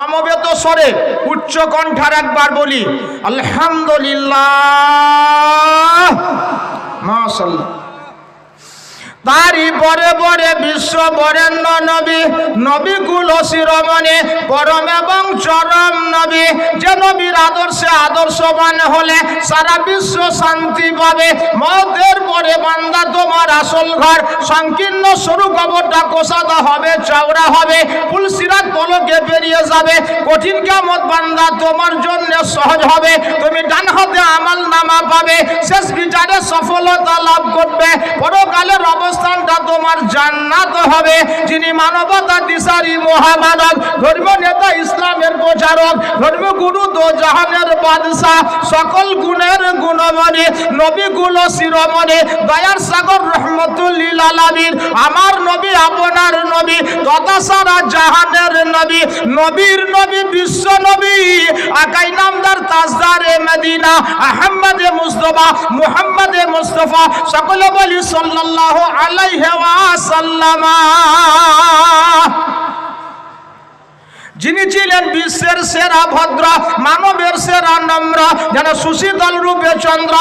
সমবেত স্বরে উচ্চ কণ্ঠার একবার বলি আলহামদুলিল্লাহ। মাশাল্লাহ তারি পরে পরে বিশ্ব বরেণ্য নবী, নবীকুল শিরোমণি, পরম এবং চরম নবী। যে নবীর আদর্শে আদর্শবান হলে সারা বিশ্ব শান্তি পাবে। মতের পরে বান্দা তোমার আসল ঘর, সংকীর্ণ সরু কবরটা কোষাদা হবে, চওড়া হবে পুলসিরাত পলকে বেরিয়ে যাবে। কঠিন কামত বান্দা তোমার জন্য সহজ হবে। তুমি ডান হাতে আমাল নামা পাবে। শেষ বিচারে সফলতা লাভ করবে। পরকালের অবস্থানটা তোমার জান্নাত হবে। যিনি মানবতা দিশারি মহামানব ধর্ম নেতা, ইসলামের প্রচারক ধর্ম গুরু দো জাহানের বাদশাহ। সকল গুণের গুণমণি নবী গুলো শিরোমণি, দয়ার সাগর রহমতুল্লিল আলামিন। আমার নবী, আপনার নবী তথা সারা জাহানের নবী, নবীর নবী, বিশ্ব নবী। আকাই নামদার তাজদার এ মদিনা আহমদ মুস্তফা, মুহাম্মদ মুস্তফা। সকলে বলি সাল্লাল্লাহু আলাইহি ওয়াসাল্লামা। যিনি ছিলেন বিশ্বের সেরা ভদ্র, মানবের সেরা নম্র, যেন সুশীতল রূপে চন্দ্র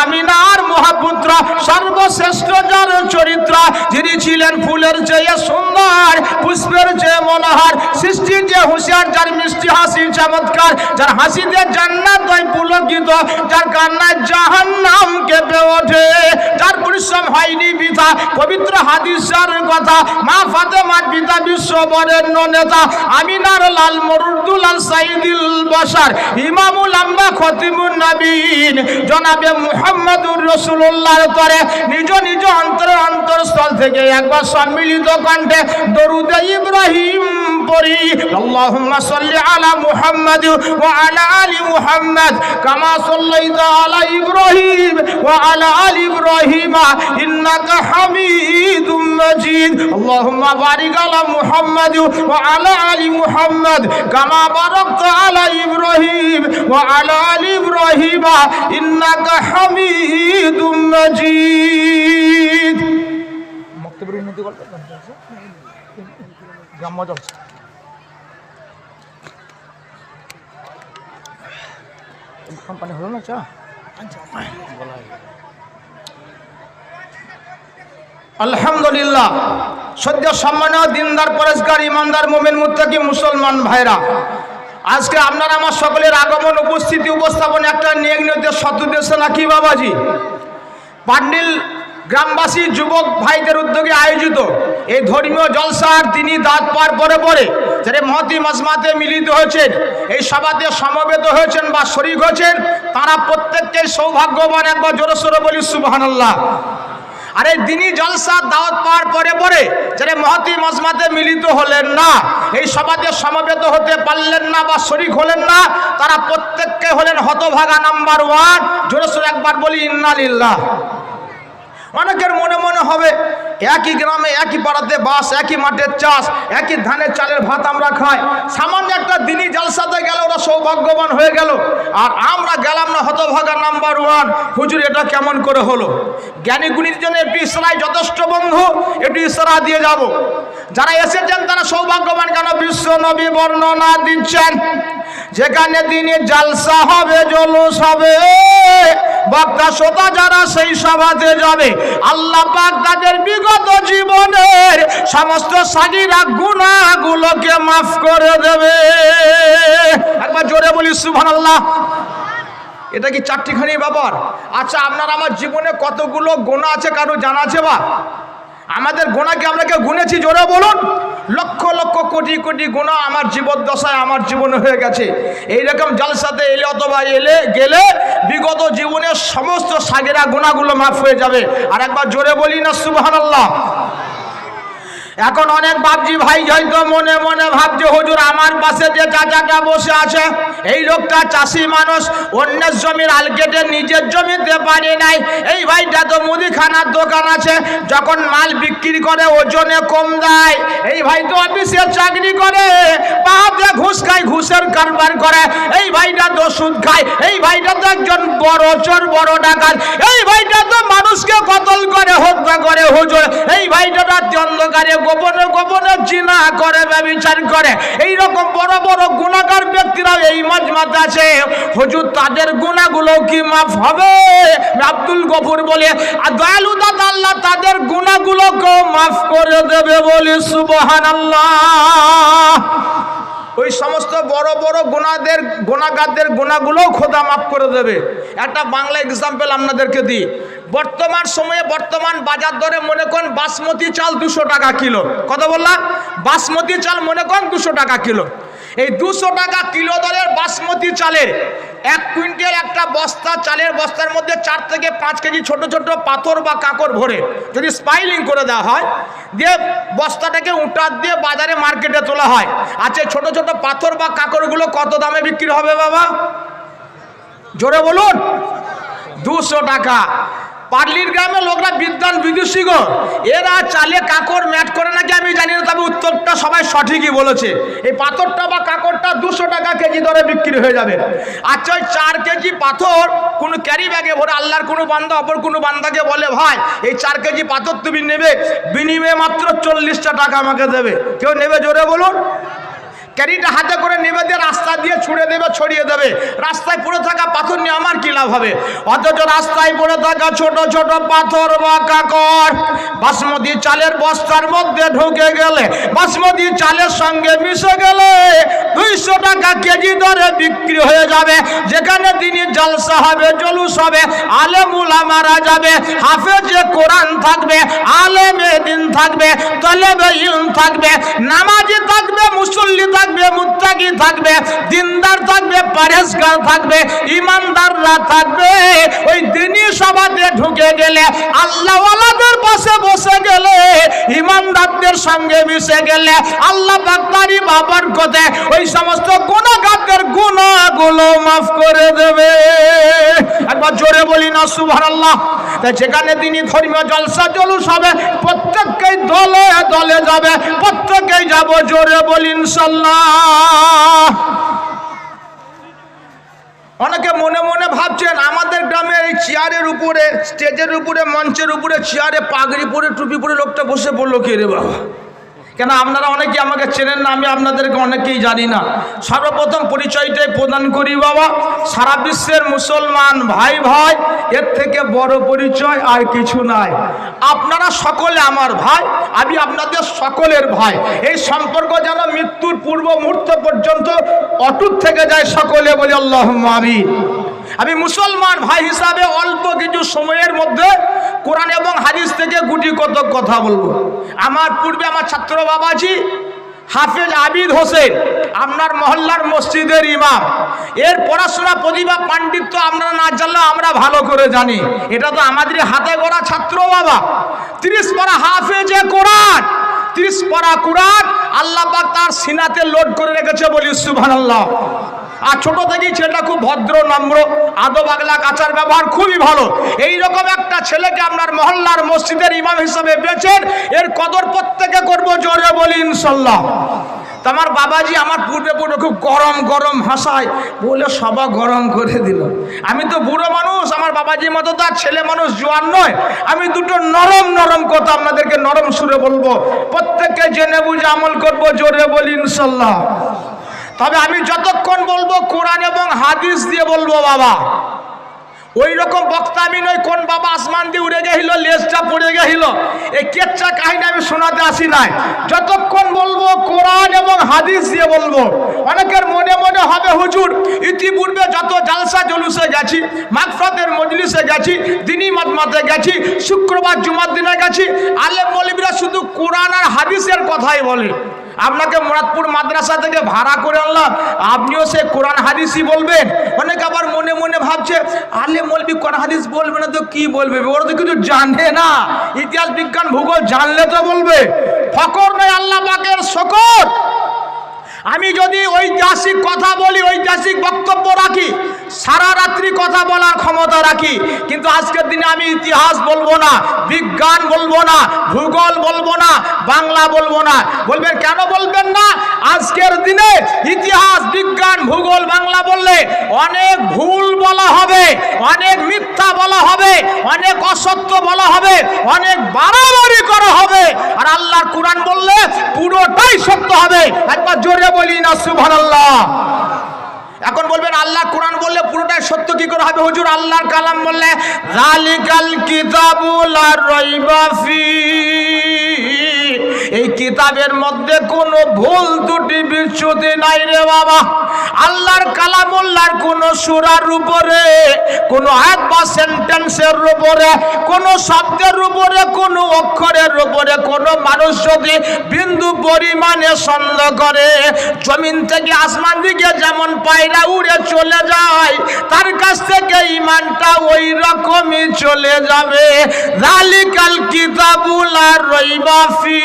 আমিনার মহাপুত্র, সর্বশ্রেষ্ঠ যার চরিত্র, যিনি ছিলেন ফুলের চেয়ে সুন্দর, পুষ্পের চেয়ে মনোহর, সৃষ্টির যে হুঁশিয়ার, যার মিষ্টি হাসি চমৎকার, যার হাসিতে জান্নাত পুলকিত, যার কান্নায় জাহান নাম কেঁপে ওঠে, যার পরিশ্রম হয়নি পিতা পবিত্র হাদিসার কথা, মা ফাতেমার পিতা বিশ্ব বরেণ্য নেতা আমিনার লাল মরুদুল আল সাইদুল বসার ইমামুল আম্বা খতিমুন নবীন। জনাবে মুহাম্মদুর রসুল্লাহর তরে নিজ নিজ অন্তর অন্তরস্থল থেকে একবার সম্মিলিত কণ্ঠে দরুদে ইব্রাহিম পড়ি। আল্লাহুম্মা সাল্লি আলা মুহাম্মাদ ওয়া আলা আলি মুহাম্মাদ কামা সাল্লাইতা আলা ইব্রাহিম ওয়া আলা আলি ইব্রাহিম ইন্নাকা হামিদুম বারিক আলা মুহাম্মাদ ওয়া আলা আলি মুহাম্মাদ কামা বারাকতা আলা ইব্রাহিম ওয়া আলা আলি ইব্রাহিম ইন্নাকা হামিদুম মাজিদ বক্তব্যের উন্নতি করতে গ্রাম্য জলসা কোম্পানি হলো না চা আলহামদুলিল্লাহ। সদ্য সম্মানীয় দিনদার, পরেশগার, ইমানদার, মোমেন, মুত্তাকি, মুসলমান ভাইরা, আজকে আপনার আমার সকলের আগমন, উপস্থিতি, উপস্থাপন একটা নিয়ে নিতে সতুদ্দেশ্য নাকি বাবাজি? পান্ডিল গ্রামবাসী যুবক ভাইদের উদ্যোগে আয়োজিত এই ধর্মীয় জলসার তিনি দাঁত পার পরে পরে যারা মহতি মাজমাতে মিলিত হয়েছেন, এই সভাতে সমবেত হয়েছেন বা শরিক হয়েছেন, তারা প্রত্যেককে সৌভাগ্যবান একবার জোরে সোরে বলি, সুবহানাল্লাহ। আর দিনই জলসার দাওয়াত পাওয়ার পরে পরে যারা মহতি মজমাতে মিলিত হলেন না, এই সমাজে সমবেত হতে পারলেন না বা শরিক হলেন না, তারা প্রত্যেককে হলেন হতভাগা নাম্বার ওয়ান জোরে একবার বলি, ইন্নালিল্লাহ। অনেকের মনে মনে হবে একই গ্রামে, একই পাড়াতে বাস, একই মাঠের চাষ, একই ধানের চালের ভাত আমরা খাই। সামান্য একটা দিনই জালসাতে গেল, ওরা সৌভাগ্যবান হয়ে গেল। আর আমরা গেলাম না হতভাগা নাম্বার ওয়ান। হুজুর, এটা কেমন করে হলো? জ্ঞানী গুণীর জন্য একটু ইসরাই যথেষ্ট বন্ধু একটু ইসরা দিয়ে যাব। যারা এসেছেন, তারা সৌভাগ্যবান, কেন বিশ্ব নবী বর্ণনা দিচ্ছেন? যেখানে দিনে জালসা হবে, জলুস হবে। বক্তা শ্রোতা যারা সেই সভাতে যাবে, আল্লাহ পাক তাদের বিগত জীবনের সমস্ত সাগিরা গুণাগুলোকে মাফ করে দেবে। একবার জোরে বলি আল্লাহ এটা কি চারটিখানি ব্যাপার? আচ্ছা আপনার আমার জীবনে কতগুলো গোনা আছে, কারও জানা আছে বা? আমাদের গোনাকে আমরা কেউ গুনেছি, জোরে বলুন। লক্ষ লক্ষ, কোটি কোটি গুণা আমার জীবদ্দশায় আমার জীবনে হয়ে গেছে। এই এইরকম জলসাতে এলে অথবা এলে, গেলে বিগত জীবনের সমস্ত সাগেরা গোনাগুলো মাফ হয়ে যাবে। আর একবার জোরে বলি না, সুবহানাল্লাহ। এখন অনেক বাপজি ভাই হয়তো মনে মনে ভাবছে, হুজুর, আমার পাশে যে চাচাটা বসে আছে, এই লোকটা চাষি মানুষ, অন্যের জমির আল কেটে নিজের জমিতে পারে নাই। এই ভাইটা তো মুদিখানার দোকান আছে, যখন মাল বিক্রি করে ওজনে কম দেয়। এই ভাই তো অফিসে চাকরি করে ঘুষের কারবার করে, এই ভাইটা তো সুদ খায়, এই ভাইটা তো একজন বড় চোর, বড় ডাকাত, এই ভাইটা তো মানুষকে কতল করে, হত্যা করে, হুজুর, এই ভাইটা রাত্রি অন্ধকারে গোপনে গোপনে জিনা করে ব্যবচার করে। এই রকম বড় বড় গুণাকার ব্যক্তিরা এই মজমাতে আছে। হুজুর, তাদের গুণাগুলো কি মাফ হবে? আব্দুল গফুর বলে দয়ালু দাদা আল্লাহ তাদের গুণাগুলোকেও মাফ করে দেবে বলে সুবহান ওই সমস্ত বড় বড় গোনাদের গোনাগারদের গোনাগুলোও খোদা মাফ করে দেবে। একটা বাংলা এক্সাম্পল আপনাদেরকে দিই। বর্তমান সময়ে বর্তমান বাজার দরে মনে করেন বাসমতি চাল দুশো টাকা কিলো। কথা বললাম বাসমতি চাল মনে করেন দুশো টাকা কিলো। এই দুশো টাকা কিলো দরের বাসমতি চালের এক কুইন্টাল একটা বস্তা, চালের বস্তার মধ্যে চার থেকে পাঁচ কেজি ছোট ছোট পাথর বা কাকড় ভরে। যদি স্পাইলিং করে দেওয়া হয়, দিয়ে বস্তাটাকে উঁটার দিয়ে বাজারে মার্কেটে তোলা হয়। আচ্ছা ছোট ছোট পাথর বা কাকড়গুলো কত দামে বিক্রি হবে বাবা? জোরে বলুন। দুশো টাকা। পার্লির গ্রামের লোকরা বিদ্যান বিদুষী গো এরা চালে কাকড় ম্যাট করে নাকি আমি জানি না, তবে উত্তরটা সবাই সঠিকই বলেছে। এই পাথরটা বা কাকড়টা দুশো টাকা কেজি দরে বিক্রি হয়ে যাবে। আচ্ছা ওই চার কেজি পাথর কোনো ক্যারি ব্যাগে ভরে আল্লাহর কোনো বান্দা, অপর কোনো বান্দাকে বলে, ভাই, এই চার কেজি পাথর তুমি নেবে, বিনিময়ে মাত্র চল্লিশটা টাকা আমাকে দেবে। কেউ নেবে জোরে বলুন? ক্যারিটা হাতে করে নেবে দিয়ে রাস্তা দিয়ে ছুড়ে দেবে, ছড়িয়ে দেবে। রাস্তায় পড়ে থাকা পাথর নিয়ে আমার কি লাভ হবে? অথচ রাস্তায় পড়ে থাকা ছোট ছোট পাথর বা কাকর বাসমতি চালের বস্তার মধ্যে ঢুকে গেলে, বাসমতি চালের সঙ্গে মিশে গেলে দুইশো টাকা কেজি দরে বিক্রি হয়ে যাবে। যেখানে তিনি জলসা হবে, জলুস হবে, আলেমুলা মারা যাবে হাফেজে কোরআন থাকবে, আলেমে দিন থাকবে, তলেবে ইলম থাকবে, নামাজি থাকবে, মুসল্লি থাকবে মুত্তাকি থাকবে দিনদার থাকবে পারেসগার থাকবে ইমানদাররা থাকবে। ওই দিনই সভাতে ঢুকে গেলে আল্লাহওয়ালাদের ইমানদারদের সঙ্গে মিশে গেলে আল্লাহ বাক্তারি বাবার কথা ওই সমস্ত গুণাগারদের গুণাগুলো মাফ করে দেবে। একবার জোরে বলি না সুভার আল্লাহ যেখানে তিনি ধর্মীয় জলসা জলুস হবে, প্রত্যেককেই দলে দলে যাবে, প্রত্যেকেই যাব জোরে বলি ইনশাল্লাহ। অনেকে মনে মনে ভাবছেন চেয়ারের উপরে, স্টেজের উপরে, মঞ্চের উপরে, চেয়ারে পাগড়ি পরে, টুপি পরে লোকটা বসে পড়ল কে রে বাবা? কেন আপনারা অনেকে আমাকে চেনেন না, আমি আপনাদেরকে অনেকেই জানি না। সর্বপ্রথম পরিচয়টাই প্রদান করি বাবা, সারা বিশ্বের মুসলমান ভাই ভাই, এর থেকে বড় পরিচয় আর কিছু নাই। আপনারা সকলে আমার ভাই, আমি আপনাদের সকলের ভাই। এই সম্পর্ক যেন মৃত্যুর পূর্ব মুহূর্ত পর্যন্ত অটুট থেকে যায় সকলে বলে আল্লাহ আমি আমি মুসলমান ভাই হিসাবে অল্প কিছু সময়ের মধ্যে কোরআন এবং হাদিস থেকে গুটি কত কথা বলব। আমার পূর্বে আমার ছাত্র বাবাজি, হাফেজ আবিদ হোসেন, আপনার মহল্লার মসজিদের ইমাম। এর পড়াশোনা প্রতিভা, পাণ্ডিত্য আপনারা না জানলেও আমরা ভালো করে জানি। এটা তো আমাদের হাতে গড়া ছাত্র বাবা। তিরিশ পারা হাফেজে কোরআন, তিরিশ পারা কোরআন আল্লাহ তার সিনাতে লোড করে রেখেছে বলি সুবহানাল্লাহ। আর ছোট থেকেই ছেলেটা খুব ভদ্র, নম্র, আদব আগলা কাচার ব্যবহার খুবই ভালো। এই রকম একটা ছেলেকে আপনার মহল্লার মসজিদের ইমাম হিসাবে বেছেন এর কদর প্রত্যেকে করব জোরে বলি ইনশাল্লাহ। তা আমার বাবাজি আমার পূর্বে পূর্বে খুব গরম গরম ভাষায় বলে সবা গরম করে দিল। আমি তো বুড়ো মানুষ, আমার বাবাজির মতো তো আর ছেলে মানুষ জোয়ান নয়। আমি দুটো নরম নরম কথা আপনাদেরকে নরম সুরে বলব। প্রত্যেককে জেনে বুঝে আমল করব জোরে বলি ইনশাল্লাহ। তবে আমি যতক্ষণ বলব কোরআন এবং হাদিস দিয়ে বলব বাবা। ওই রকম বক্তা আমি নই, কোন বাবা আসমান দিয়ে উড়ে গেছিল লেজটা পড়ে গেছিল এই কেচ্চা কাহিনী আমি শোনাতে আসি নাই। যতক্ষণ বলব কোরআন এবং হাদিস দিয়ে বলব, অনেকের মনে মনে হবে, হুজুর, ইতিপূর্বে যত জালসা জলুসে গেছি, মাগফরাতের মজলিসে গেছি দিনী মাতমাতে গেছি, শুক্রবার জুমার দিনে গেছি, আলেম মলিবরা শুধু কোরআন আর হাদিসের কথাই বলে। আপনাকে মুরাদপুর মাদ্রাসা থেকে ভাড়া করে আনলাম। আপনিও সে কোরআন হাদিসই বলবেন। অনেক আবার মনে মনে ভাবছে, আলে মলবি, কোরআন হাদিস বলবে না তো কি বলবে? ওরা তো কিছু জানে না। ইতিহাস বিজ্ঞান ভূগোল জানলে তো বলবে। ফকর নয় আল্লাহ পাকের শকর ঐতিহাসিক কথা বলি, ঐতিহাসিক বক্তব্য রাখি, সারা রাত্রি কথা বলার ক্ষমতা রাখি। কিন্তু আজকের দিনে আমি ইতিহাস বলব না, বিজ্ঞান বলব না, ভূগোল বলব না, বাংলা বলব না। বলবেন, কেন বলবেন না? আজকের দিনে ইতিহাস, বিজ্ঞান, ভূগোল, বাংলা বললে অনেক ভুল বলা হবে, অনেক মিথ্যা বলা হবে, অনেক অসত্য বলা হবে, অনেক বাড়াবাড়ি করা হবে আর আল্লাহর কোরআন পুরোটাই সত্য হবে। একবার জোরে বলি না আল্লাহ এখন বলবেন, আল্লাহ কোরআন বললে পুরোটাই সত্য, কি করে হবে হুজুর? আল্লাহর কালাম বললে, রালিকাল কিতাবুল আর রাইবা ফি এই কিতাবের মধ্যে কোনো ভুল ত্রুটি বিচ্যুতি নাই রে বাবা। আল্লাহর কালামুল্লাহর কোন সুরার উপরে, কোন আয়াত বা সেন্টেন্সের উপরে, কোন শব্দের উপরে, কোন অক্ষরের উপরে, কোন মানুষ যদি বিন্দু পরিমাণে সন্দেহ করে, জমিন থেকে আসমান দিকে যেমন পায়রা উড়ে চলে যায়, তার কাছ থেকে ইমানটা ওই রকমই চলে যাবে। আর রাইবা ফি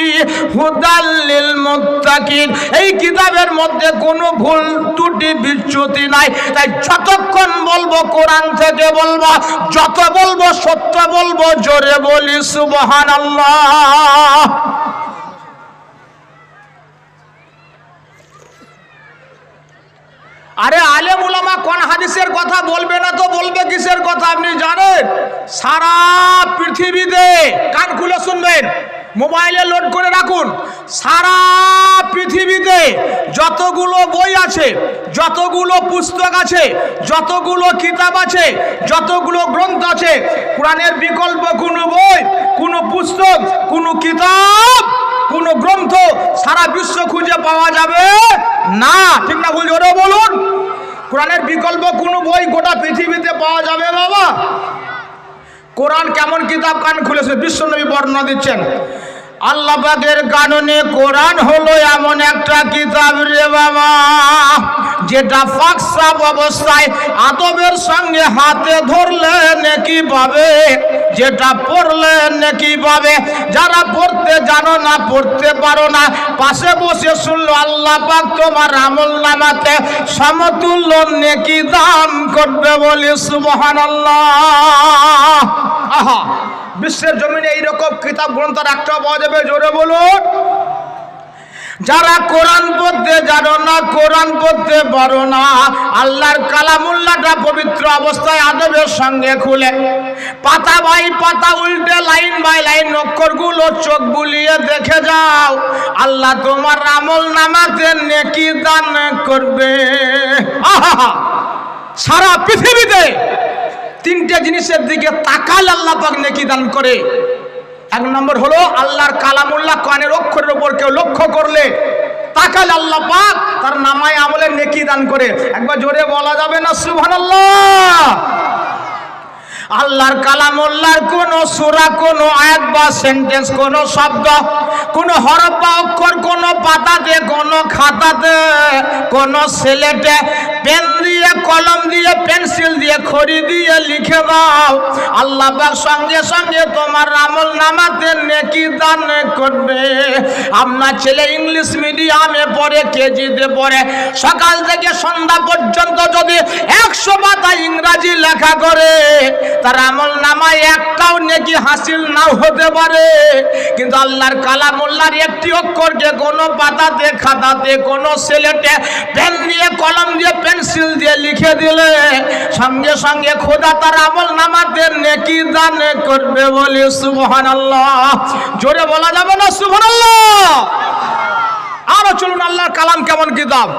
হুদাল্লিল মুত্তাকিন। এই কিতাবের মধ্যে কোনো ভুল ত্রুটি, বিচ্যুতি নাই। তাই যতক্ষণ বলব কোরআন থেকে বলব, যত বলব সত্য বলব, জোরে বলি আরে আলেম উলামা কোন হাদিসের কথা বলবে না তো বলবে কিসের কথা আপনি জানেন? সারা পৃথিবীতে কান খুলে শুনবেন। মোবাইলে লোড করে রাখুন। সারা পৃথিবীতে যতগুলো বই আছে, যতগুলো পুস্তক আছে, যতগুলো কিতাব আছে, যতগুলো গ্রন্থ আছে, কোরআনের বিকল্প কোনো বই, কোনো পুস্তক, কোনো কিতাব, কোনো গ্রন্থ সারা বিশ্ব খুঁজে পাওয়া যাবে না। ঠিক না ভুল জোরে বলুন? কোরআনের বিকল্প কোনো বই গোটা পৃথিবীতে পাওয়া যাবে বাবা। কোরআন কেমন কিতাব কান খুলেছে? বিশ্বনবী বর্ণনা দিচ্ছেন। আল্লাহ পাকের কারণে কোরআন হলো এমন একটা কিতাব রে বাবা, যেটা ফাকসাব অবস্থায় আদবের সঙ্গে হাতে ধরলে নাকি পাবে যেটা পড়লে নাকি পাবে যারা পড়তে জানো না, পড়তে পারো না, পাশে বসে শুনলো আল্লাহ পাক তোমার আমল নামাতে সমতুল্য নেকি দান করবে বলি সুবহানাল্লাহ। আহা, বিশ্বের জমিনে এইরকম কিতাব গ্রন্থ একটা পাওয়া যাবে জোরে বলুন। যারা কোরআন পড়তে জানো না, কোরআন পড়তে পারো না, আল্লাহর কালামুল্লাহটা পবিত্র অবস্থায় আদবের সঙ্গে খুলে। পাতা বাই পাতা, উল্টে লাইন বাই লাইন, অক্ষরগুলো চোখ বুলিয়ে দেখে যাও। আল্লাহ তোমার আমল নামাতে নেকি দান করবে। সারা পৃথিবীতে তিনটে জিনিসের দিকে তাকাল আল্লাহ পাক নেকি দান করে। এক নম্বর হলো আল্লাহর কালামুল্লাহ কানের অক্ষরের উপর কেউ লক্ষ্য করলে তাকাল আল্লাহ পাক তার নামায় আমলে নেকি দান করে। একবার জোরে বলা যাবে না, সুবহানাল্লাহ। আল্লাহর কালামুল্লাহর কোন সূরা, কোন আয়াত বা সেন্টেন্স কোন শব্দ, কোন হরফ বা অক্ষর, কোন পাতাতে, কোন খাতাতে, কোন সেলেটে পেন দিয়ে, কলম দিয়ে, পেন্সিল দিয়ে, খড়ি দিয়ে লিখে দাও। আল্লাহ সঙ্গে সঙ্গে তোমার আমল নামাতে নেকি দান করবে। আপনার ছেলে ইংলিশ মিডিয়ামে পড়ে, কেজিতে পড়ে, সকাল থেকে সন্ধ্যা পর্যন্ত যদি একশো পাতা ইংরাজি লেখা করে তার আমল নামায় একটাও নেকি হাসিল নাও হতে পারে। কিন্তু আল্লাহর কালামুল্লাহর একটি অক্ষরকে কোনো পাতাতে, খাতাতে, কোনো সেলেটে পেন দিয়ে, কলম দিয়ে, পেন্সিল দিয়ে লিখে দিলে, সঙ্গে সঙ্গে খোদা তার আমল নামাতে নেকি দান করবে বলে সুবহান জোরে বলা যাবে না সুবহান আরও চলুন আল্লাহর কালাম কেমন কিতাব